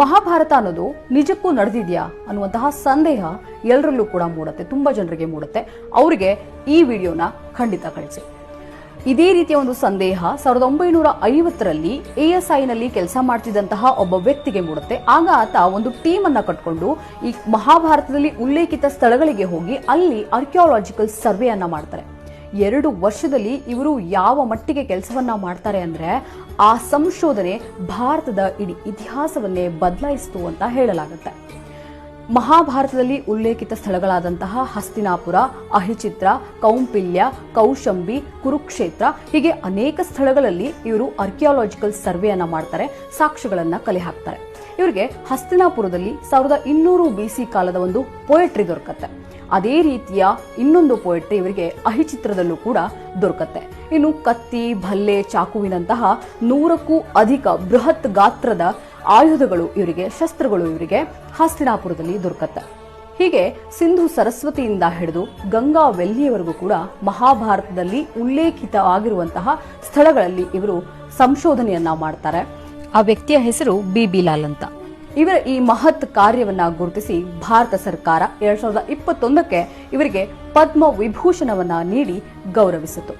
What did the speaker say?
ಮಹಾಭಾರತ ಅನ್ನೋದು ನಿಜಕ್ಕೂ ನಡೆದಿದೆಯಾ ಅನ್ನುವಂತಹ ಸಂದೇಹ ಎಲ್ಲರಲ್ಲೂ ಕೂಡ ಮೂಡುತ್ತೆ, ತುಂಬಾ ಜನರಿಗೆ ಮೂಡುತ್ತೆ. ಅವರಿಗೆ ಈ ವಿಡಿಯೋನ ಖಂಡಿತ ಕಳಿಸಿ. ಇದೇ ರೀತಿಯ ಒಂದು ಸಂದೇಹ ಸಾವಿರದ ಒಂಬೈನೂರ ಐವತ್ತರಲ್ಲಿ ಎಎಸ್ಐನಲ್ಲಿ ಕೆಲಸ ಮಾಡ್ತಿದ್ದಂತಹ ಒಬ್ಬ ವ್ಯಕ್ತಿಗೆ ಮೂಡುತ್ತೆ. ಆಗ ಆತ ಒಂದು ಟೀಮ್ ಅನ್ನ ಕಟ್ಕೊಂಡು ಈ ಮಹಾಭಾರತದಲ್ಲಿ ಉಲ್ಲೇಖಿತ ಸ್ಥಳಗಳಿಗೆ ಹೋಗಿ ಅಲ್ಲಿ ಆರ್ಕಿಯಾಲಜಿಕಲ್ ಸರ್ವೆ ಅನ್ನ ಮಾಡ್ತಾರೆ. ಎರಡು ವರ್ಷದಲ್ಲಿ ಇವರು ಯಾವ ಮಟ್ಟಿಗೆ ಕೆಲಸವನ್ನ ಮಾಡ್ತಾರೆ ಅಂದ್ರೆ ಆ ಸಂಶೋಧನೆ ಭಾರತದ ಇಡೀ ಇತಿಹಾಸವನ್ನೇ ಬದಲಾಯಿಸಿತು ಅಂತ ಹೇಳಲಾಗುತ್ತೆ. ಮಹಾಭಾರತದಲ್ಲಿ ಉಲ್ಲೇಖಿತ ಸ್ಥಳಗಳಾದಂತಹ ಹಸ್ತಿನಾಪುರ, ಅಹಿಚಿತ್ರ, ಕೌಂಪಿಲ್ಯ, ಕೌಶಂಬಿ, ಕುರುಕ್ಷೇತ್ರ ಹೀಗೆ ಅನೇಕ ಸ್ಥಳಗಳಲ್ಲಿ ಇವರು ಆರ್ಕಿಯಾಲಜಿಕಲ್ ಸರ್ವೆಯನ್ನ ಮಾಡ್ತಾರೆ, ಸಾಕ್ಷ್ಯಗಳನ್ನ ಕಲೆ ಹಾಕ್ತಾರೆ. ಇವರಿಗೆ ಹಸ್ತಿನಾಪುರದಲ್ಲಿ ಸಾವಿರದ ಇನ್ನೂರು ಕಾಲದ ಒಂದು ಪೊಯೆಟ್ರಿ ದೊರಕತ್ತೆ. ಅದೇ ರೀತಿಯ ಇನ್ನೊಂದು ಪೊಯೆಟ್ರಿ ಇವರಿಗೆ ಅಹಿಚಿತ್ರದಲ್ಲೂ ಕೂಡ ದೊರಕತ್ತೆ. ಇನ್ನು ಕತ್ತಿ, ಭಲ್ಲೆ, ಚಾಕುವಿನಂತಹ ನೂರಕ್ಕೂ ಅಧಿಕ ಬೃಹತ್ ಗಾತ್ರದ ಆಯುಧಗಳು ಇವರಿಗೆ, ಶಸ್ತ್ರಗಳು ಇವರಿಗೆ ಹಸ್ತಿನಾಪುರದಲ್ಲಿ ದೊರಕತ್ತೆ. ಹೀಗೆ ಸಿಂಧು ಸರಸ್ವತಿಯಿಂದ ಹಿಡಿದು ಗಂಗಾ ವೆಲ್ಲಿಯವರೆಗೂ ಕೂಡ ಮಹಾಭಾರತದಲ್ಲಿ ಉಲ್ಲೇಖಿತ ಆಗಿರುವಂತಹ ಸ್ಥಳಗಳಲ್ಲಿ ಇವರು ಸಂಶೋಧನೆಯನ್ನ ಮಾಡ್ತಾರೆ. ಆ ವ್ಯಕ್ತಿಯ ಹೆಸರು ಬಿ ಬಿ ಅಂತ. ಇವರ ಈ ಮಹತ್ ಕಾರ್ಯವನ್ನ ಗುರುತಿಸಿ ಭಾರತ ಸರ್ಕಾರ ಎರಡ್ ಸಾವಿರದ ಇಪ್ಪತ್ತೊಂದಕ್ಕೆ ಇವರಿಗೆ ಪದ್ಮ ವಿಭೂಷಣವನ್ನ ನೀಡಿ ಗೌರವಿಸಿತು.